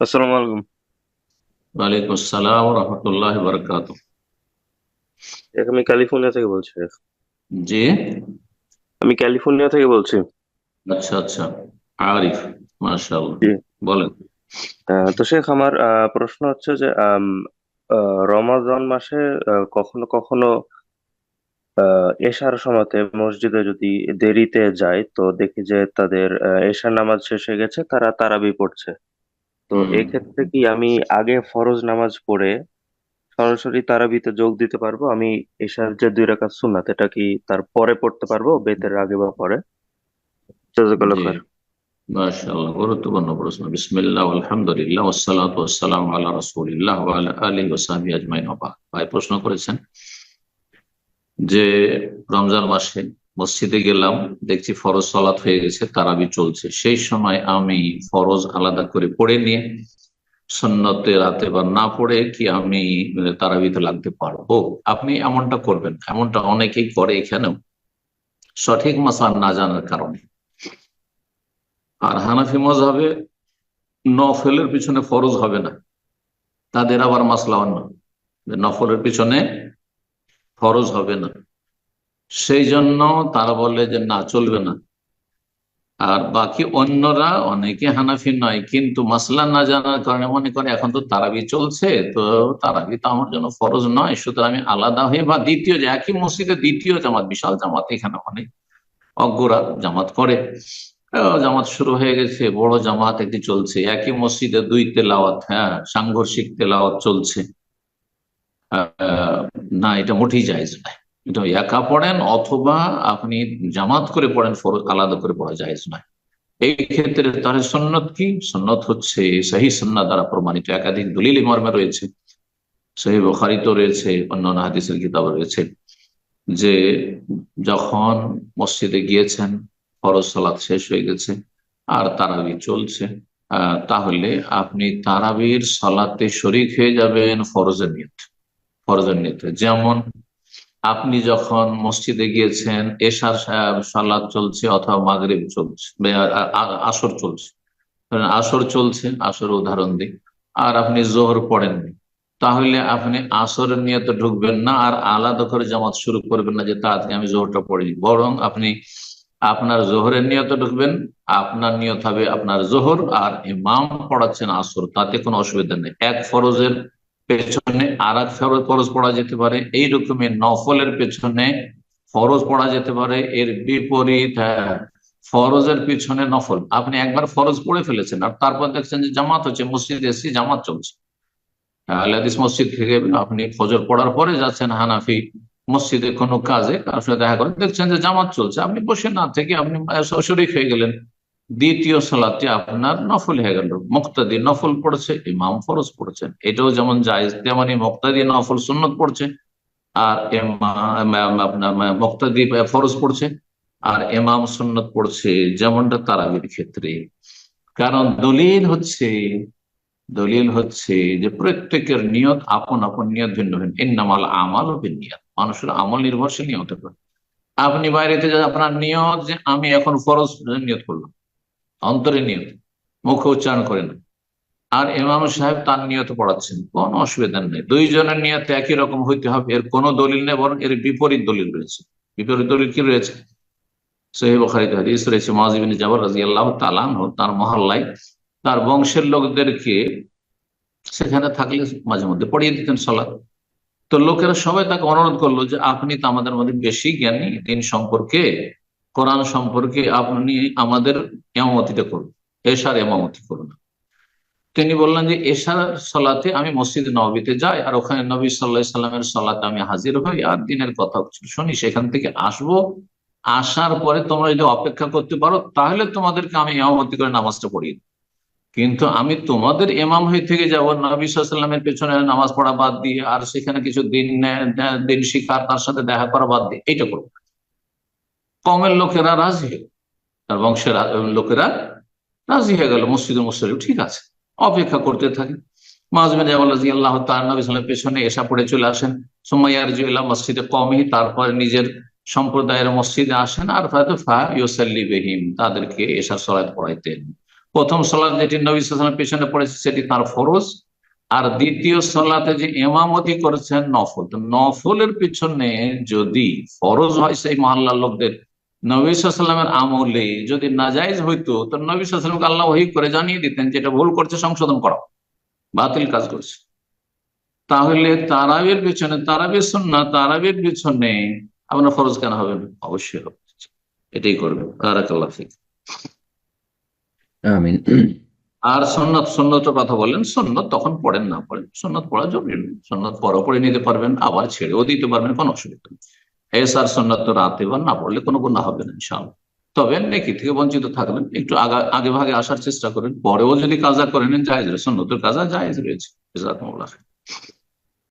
আসসালামু আলাইকুম। ওয়ালাইকুম আসসালাম রহমতুল্লাহ বরকাত শেখ, আমি ক্যালিফোর্নিয়া থেকে বলছি জি? আমি ক্যালিফোর্নিয়া থেকে বলছি। আচ্ছা আচ্ছা। আরিফ মাশাআল্লাহ। বলেন। তো শেখ আমার প্রশ্ন হচ্ছে যে রমাদান মাসে কখনো কখনো এশার সময়তে মসজিদে যদি দেরিতে যায় তো দেখি যে তাদের এশার নামাজ শেষ হয়ে গেছে তারা তারাবি পড়ছে। তো এক্ষেত্রে কি আমি আগে ফরজ নামাজ পড়ে সরাসরি তারাবিতে যোগ দিতে পারব? আমি এশার যে দুই রাকাত সুন্নাত এটা কি তার পরে পড়তে পারব বেতের আগে বা পরে? জাযাকাল্লাহ জি। খায়ের মাশাআল্লাহ গুরুত্বপূর্ণ প্রশ্ন। বিসমিল্লাহ আলহামদুলিল্লাহ ওয়াসসালাতু ওয়াসসালামু আলা রাসূলিল্লাহ ওয়া আলা আলিহি ওয়া সাহবিহি আজমাইন। ওয়া বা'দ। ভাই প্রশ্ন করেছেন যে রমজান মাসে মসজিদে গেলাম দেখছি ফরজ সালাত হয়ে গেছে তারাবি চলছে। সেই সময় আমি ফরজ আলাদা করে পড়ে নিয়ে সন্ন্যতে রাতে বা না পড়ে কি আমি আহ, তারাবিতে লাগতে পারব? আপনি এমনটা করবেন। এমনটা অনেকেই করে এখানেও। সঠিক মাসাল না জানার কারণে। আর হানাফি মজাবে নফলের পিছনে ফরজ হবে না। তাদের আবার মাসলা অন্য। নফলের পিছনে ফরজ হবে না। সেই জন্য তারা বলে যে, না, চলবে না। আর বাকি অন্যরা, অনেকে হানাফি নয়, কিন্তু মাসলা না জানার কারণে মনে করে এখন তো তারাবি চলছে, তো তারাবি তো আমার জন্য ফরজ নয়, সুতরাং আমি আলাদা হয়ে বা দ্বিতীয় যে, একই মসজিদে দ্বিতীয় জামাত, বিশাল জামাত, এখানে অনেক অজ্ঞরা জামাত করে। জামাত শুরু হয়ে গেছে, বড় জামাত একটি চলছে, একই মসজিদে দুই তেলাওয়াত হ্যাঁ সাংঘর্ষিক তেলাওয়াত চলছে। না, এটা মোটেই জায়েজ নয়। এটা একা পড়েন অথবা আপনি জামাত করে পড়েন আলাদা করে পড়া জায়েজ নয়। এই ক্ষেত্রে তাহলে সন্ন্যত কি? সন্ন্যত হচ্ছে সহি সন্না দ্বারা প্রমাণিত। একাধিক দলিল মর্মে রয়েছে। সহি বখারিত রয়েছে, অন্যান্য হাদিসের কিতাব রয়েছে যে যখন মসজিদে গিয়েছেন, ফরজ সালাত শেষ হয়ে গেছে, আর তারাবি চলছে তাহলে আপনি তারাবির সালাতে শরিক হয়ে যাবেন ফরজের নিয়ত। ফরজের নিয়তে। যেমন আপনি যখন মসজিদে গিয়েছেন, এশার সা- সালাত চলছে অথবা মাগরিব চলছে আসর চলছে। আসর চলছে আসর উদাহরণ দিই। আর আপনি জোহর পড়েননি। তাহলে আপনি আসর নিয়ে তো ঢুকবেন না আর আলাদা করে জামাত শুরু করবেন না যে তাড়াতাড়ি আমি জোহরটা পড়িনি। বরং আপনি আপনার জোহরের নিয়তে ঢুকবেন, আপনার নিয়ত হবে আপনার জোহর, আর ইমাম পড়াচ্ছেন আসর। তাতে কোনো অসুবিধা নেই। এক ফরজের পেছনে আর এক ফরজ পড়া যেতে পারে এই রকমের নফলের পেছনে ফরজ পড়া যেতে পারে এর বিপরীত হ্যাঁ, ফরজের পিছনে নফল। আপনি একবার ফরজ পড়ে ফেলেছেন আর তারপর দেখছেন যে জামাত হচ্ছে মসজিদ এসছি জামাত চলছে। আহলাদিস মসজিদ থেকে আপনি ফজর পড়ার পরে যাচ্ছেন হানাফি মসজিদে কোনো কাজে কারোর দেখা করে দেখছেন যে জামাত চলছে। আপনি বসে না থেকে আপনি শরিক হয়ে গেলেন। দ্বিতীয় সালাতে আপনার নফল হয়ে গেল। মুক্তাদি নফল পড়ছে, ইমাম ফরজ পড়ছেন এটাও যেমন জায়েজ, তেমনি মুক্তাদি নফল সুন্নত পড়ছে। আর মুক্তাদি ফরজ পড়ছে। আর ইমাম সুন্নত পড়ছে যেমনটা তারাবির ক্ষেত্রে। কারণ দলিল হচ্ছে দলিল হচ্ছে যে প্রত্যেকের নিয়ত আপন আপন নিয়ত ভিন্ন ভিন্ন। ইন্নামাল আমাল ও নিয়ত মানুষের আমল নির্ভরশীল নিয়ত আপনি বাইরেতে আপনার নিয়ত যে আমি এখন ফরজ নিয়ত করলাম। অন্তরে নিয়ত মুখে উচ্চারণ করে না আর ইমাম সাহেব তার নিয়ত পড়াচ্ছেন, কোন অসুবিধা নেই। দুইজনের নিয়ত একই রকম হইতে হবে, এর কোনো দলিল নেই, বরং এর বিপরীত দলিল রয়েছে। বিপরীত দলিল কি রয়েছে? সহিহ বুখারীতে হাদিস রয়েছে মাজিবিন জাবর রাদিয়াল্লাহু তাআলা আনহু তার মহল্লায় তার বংশের লোকদেরকে সেখানে থাকলে মাঝে মধ্যে পড়িয়ে দিতেন সালাত। তো লোকেরা সবাই তাকে অনুরোধ করল যে, আপনি তো আমাদের মধ্যে বেশি জ্ঞানী, দিন সম্পর্কে কোরআন সম্পর্কে আপনি আমাদের এমামতিটা করুন, এশার এমামতি করুন। তিনি বললেন যে এশার সালাতে আমি মসজিদ নবীতে যাই, আর ওখানে নবী সাল্লাহ সাল্লামের সালাতে আমি হাজির হই, আর দিনের কথা শুনি, সেখান থেকে আসব। আসার পরে তোমরা যদি অপেক্ষা করতে পারো, তাহলে তোমাদেরকে আমি এমামতি করে নামাজটা পড়িয়ে কিন্তু আমি তোমাদের এমাম হয়ে থেকে যাব, নবী সাল্লামের পেছনে নামাজ পড়া বাদ দিয়ে, আর সেখানে কিছু দিন দিন শিকার, তার সাথে দেখা করা বাদ দিয়ে, এইটা করব। কমের লোকেরা রাজি হয়ে তার বংশের লোকেরা রাজি হয়ে গেল মসজিদের মুসলিম ঠিক আছে, অপেক্ষা করতে থাকে আল্লাহ পেছনে এসা পড়ে চলে আসেন। সুমাইয়ার মসজিদে কমই তারপরে নিজের সম্প্রদায়ের মসজিদে আসেন। আর ফা বেহিম, তাদেরকে এসা সলাৎ পড়াইতেন। প্রথম সলাৎ যেটি নবী পেছনে পড়েছে, সেটি তার ফরজ। আর দ্বিতীয় সলাতে যে এমামতি করেছেন, নফল। নফলের পিছনে যদি ফরজ হয়, সেই মহল্লার লোকদের নবী সাল্লামের আমলে যদি নাজাইজ হইতো তো নবী সাল্লামকে আল্লাহ ওহি করে জানিয়ে দিতেন যেটা ভুল করছে সংশোধন করা। বাতিল কাজ করছে। তাহলে তারাবির পিছনে তারাবির সন্না তারাবির পিছনে আপনার ফরজ কেন হবে? না অবশ্যই হবে। এটাই করবে। বারাকাল্লাহ ফিক। আমিন। আর সন্ন্যত সন্ন্যতের কথা বললেন সন্ন্যত তখন পড়েন না পড়েন সন্ন্যত পড়া জরুরি। সন্ন্যত পড়া পড়ে নিতে পারবেন আবার ছেড়েও দিতে পারবেন কোনো অসুবিধা নেই। এসার সন্ন্যত রাতে বা না পড়লে কোনো গুণা হবে না, ইনশাআল্লাহ তবে নেকি থেকে বঞ্চিত থাকলেন একটু আগা, আগে ভাগে আসার চেষ্টা করেন, পরেও যদি কাজা করে নেন জাহেজ সন্ন্যতের কাজা জাহেজ রয়েছে।